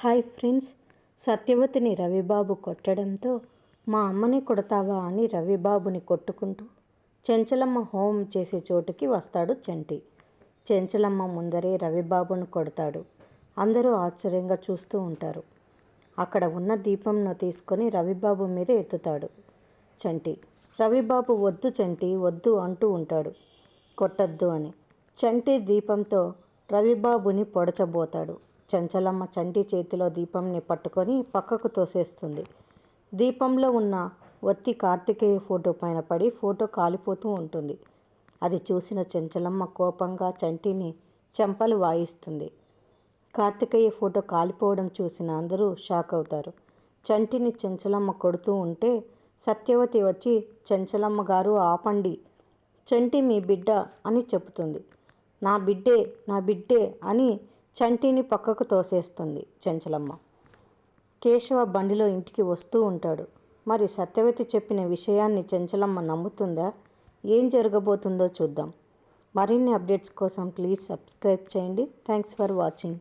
Hi friends సత్యవతిని Ravibabu కొట్టడంతో మా అమ్మని కొడతావా అని రవిబాబుని కొట్టుకుంటూ చెంచలమ్మ హోం చేసే చోటుకి వస్తాడు చంటి. చెంచలమ్మ ముందరే రవిబాబును కొడతాడు. అందరూ ఆశ్చర్యంగా చూస్తూ ఉంటారు. అక్కడ ఉన్న దీపంను తీసుకొని రవిబాబు మీద ఎత్తుతాడు చంటి. రవిబాబు వద్దు చంటి వద్దు అంటూ ఉంటాడు. కొట్టద్దు అని. చంటి దీపంతో రవిబాబుని పొడచబోతాడు. చంచలమ్మ చంటి చేతిలో దీపంని పట్టుకొని పక్కకు తోసేస్తుంది. దీపంలో ఉన్న ఒత్తి కార్తికేయ ఫోటో పైన పడి ఫోటో కాలిపోతూ ఉంటుంది. అది చూసిన చెంచలమ్మ కోపంగా చంటిని చెంపలు వాయిస్తుంది. కార్తికేయ ఫోటో కాలిపోవడం చూసిన అందరూ షాక్ అవుతారు. చంటిని చంచలమ్మ కొడుతూ ఉంటే సత్యవతి వచ్చి చెంచలమ్మ గారు ఆపండి. చంటి మీ బిడ్డ అని చెబుతుంది. నా బిడ్డే నా బిడ్డే అని చంటిని పక్కకు తోసేస్తుంది చెంచలమ్మ. కేశవ బండిలో ఇంటికి వస్తూ ఉంటాడు. మరి సత్యవతి చెప్పిన విషయాన్ని చెంచలమ్మ నమ్ముతుందా? ఏం జరగబోతుందో చూద్దాం. మరిన్ని అప్డేట్స్ కోసం ప్లీజ్ సబ్స్క్రైబ్ చేయండి. Thanks for watching.